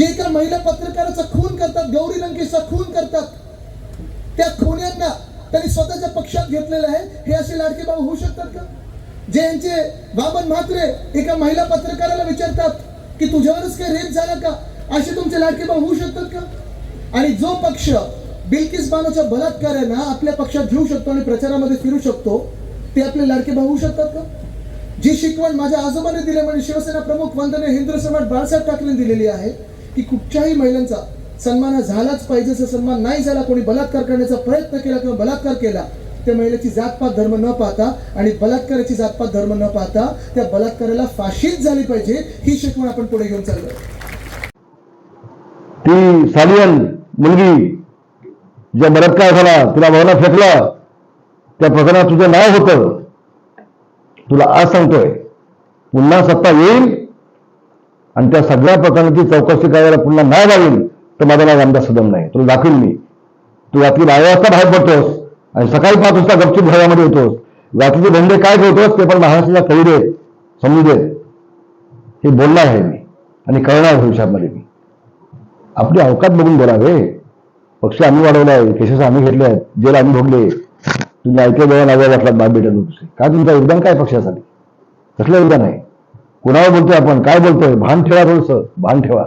जे एका महिला पत्रकाराचा खून करतात गौरी लंकेशचा खून करतात त्या खुन्यांना त्यांनी स्वतःच्या पक्षात घेतलेलं आहे. हे असे लाडके बाबा होऊ शकतात का? जे यांचे बाबन म्हात्रे एका महिला पत्रकाराला विचारतात की तुझ्यावरच काही रेप झाला का? असे तुमचे लाडके बाबा होऊ शकतात का? आणि जो पक्ष बिल्किस बानोच्या बलात्कारांना आपल्या पक्षात घेऊ शकतो आणि प्रचारामध्ये फिरू शकतो ते आपले लाडके भाऊ होऊ शकतात का? जी शिकवण माझ्या आजोबाने दिली म्हणजे शिवसेना प्रमुख वंदने हिंदू सम्राट बाळासाहेब ठाकरेंनी दिलेली आहे की कुठच्याही महिलांचा सन्मान झालाच पाहिजे असा सन्मान नाही झाला कोणी बलात्कार करण्याचा प्रयत्न केला किंवा बलात्कार केला त्या महिलेची जातपात धर्म न पाहता आणि बलात्काराची जातपात धर्म न पाहता त्या बलात्काराला फाशीच झाली पाहिजे ही शिकवण आपण पुढे घेऊन चाललो ती सालियन मुलगी ज्या बलात्कार झाला तुला भावना फेकला त्या प्रकरणात तुझं नाव होतं. तुला आज सांगतोय पुन्हा सत्ता येईल आणि त्या सगळ्या प्रकरणाची चौकशी करायला पुन्हा नाही लागेल तर माझा नाव आमदार सदम नाही. तुला दाखवेल मी. तू रात्री बारा वाजता बाहेर पडतोस आणि सकाळी पाच वाजता गपचूप घरामध्ये येतोस. रात्रीचे धंदे काय करतोस ते पण महाराष्ट्राला कळू देत समजू देत. हे बोलणार आहे मी आणि कळणार भविष्यामध्ये मी. आपली अवकात बघून बोलावे पक्ष आम्ही वाढवला आहे केसेस आम्ही घेतले आहेत जेल आम्ही भोगले तुम्ही ऐकले जेव्हा नाव्या वाटलात बाप भेटत दुसरे काय तुमचा योगदान काय पक्षासाठी? कसलं योगदान आहे? कुणावर बोलतोय आपण? काय बोलतोय? भान ठेवा थोडस. भान ठेवा.